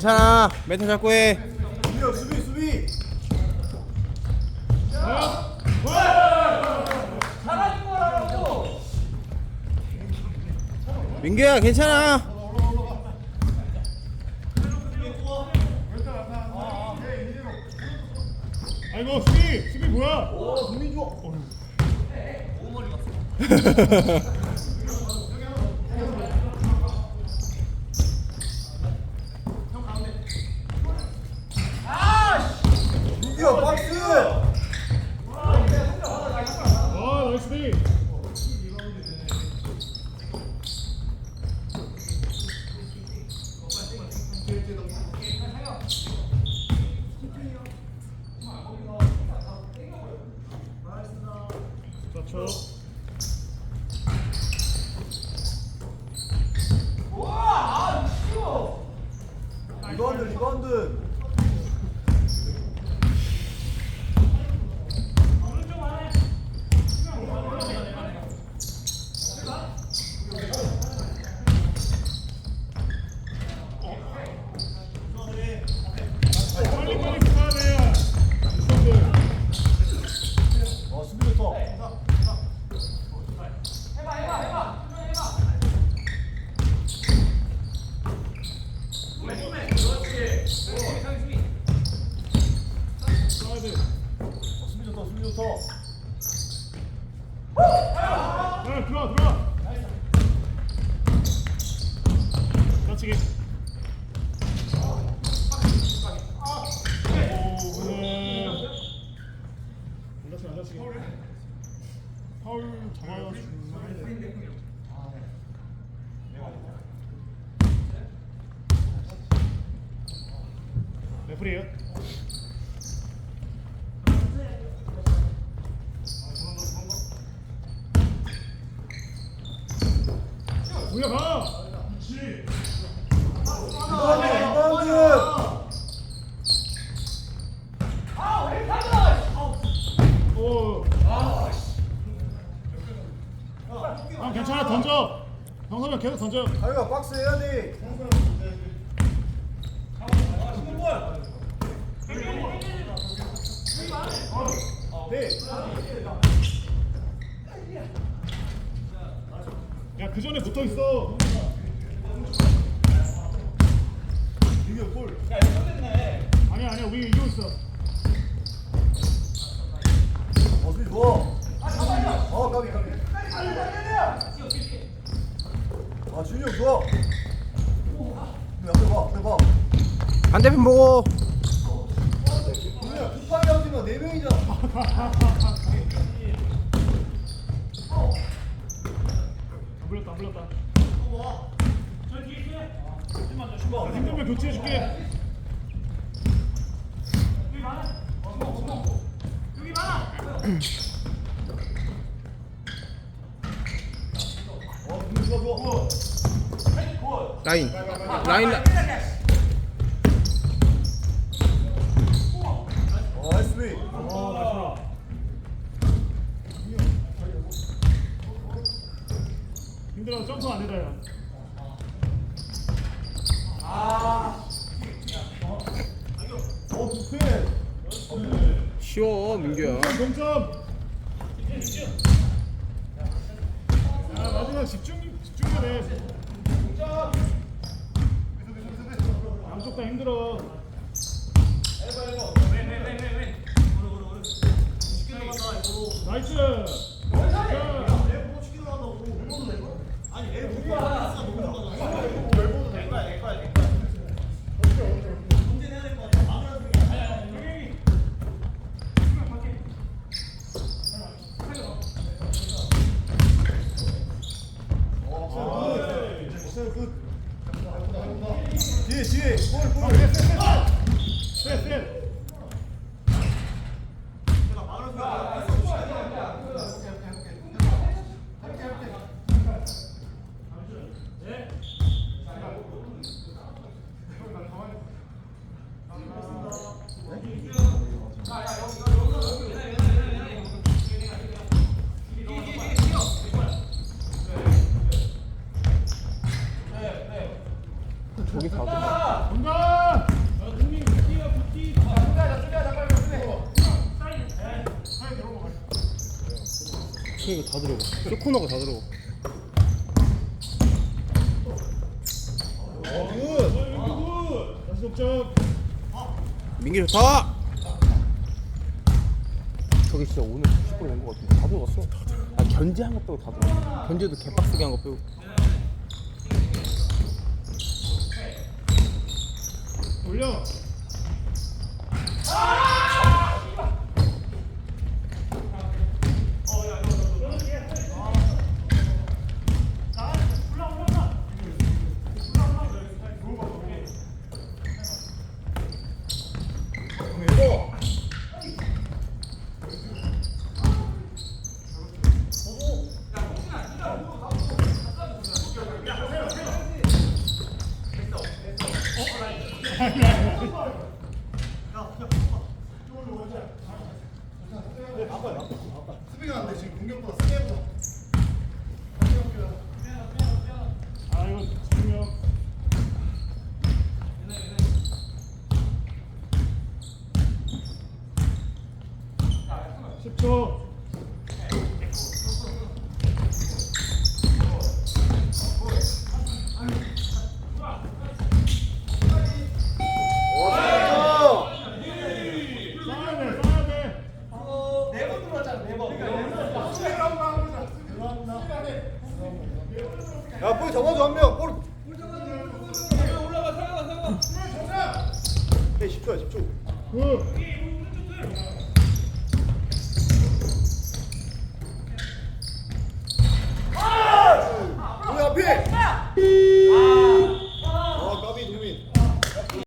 괜찮아. 멘탈 잡고 해. 수비 수비 수비. 민규야 괜찮아. 아이고, 수비! 수비 뭐야? 오 동민 좋아. 민규야 박스. 아, 나이스 디. 자, 쳐. 리바운드 리바운드. 빨리 빨리 가야 돼. 수비들. 어 수비 좋다. 가야 돼. 어, 수비 좋다 수비 좋다. 야, 들어와, 들어와. 다치기. 오, 그래. 안 다치게, 안 다치게. 파울 잡아야 돼. 레프리에요. 올라가. 리바운드 리바운드. 오. 형 괜찮아 던져. 형선이 계속 던져. 아이가 박스 해야 돼. 네. 야 그 전에 붙어 있어. 민규 골. 아니야 아니야 우리 이기고 있어. 어 수비 좋아. 어 까비 까비. 아 준이 형 좋아. 준이 앞에 봐 앞에 봐. 반대편 보고. 준이야 급하게 하지 마네 명이잖아. 안 불렸다 안 불렸다. 야, 힘들면 교체해줄게. 어 준이 좋아 좋아. 라인. 라인. 라- 어 나이스 어. 힘들어 점프 안 해다 야. 어 부패. 쉬워 민규야. 동점. 야 마지막 집중 집중해야 돼. 양쪽 다 힘들어. 나이스. 뒤에 뒤에. 셋. 거기서 가고. 이거 다 들어가. 쇼코너가 다 들어가. 민기 좋다. 저게 진짜 오늘 90% 온것 같은데 다 들어갔어. 아 견제한 것 빼고 다 들어. 견제도 개빡세게 한 것 빼고. 올려. 수비가 안 돼. 지금 공격보다 수비보다 아 이거 집중력. 십초 명 접어줘 한명볼. 올라가 사가 사가 10초야 응. 우리 앞에. 아! 아. 아!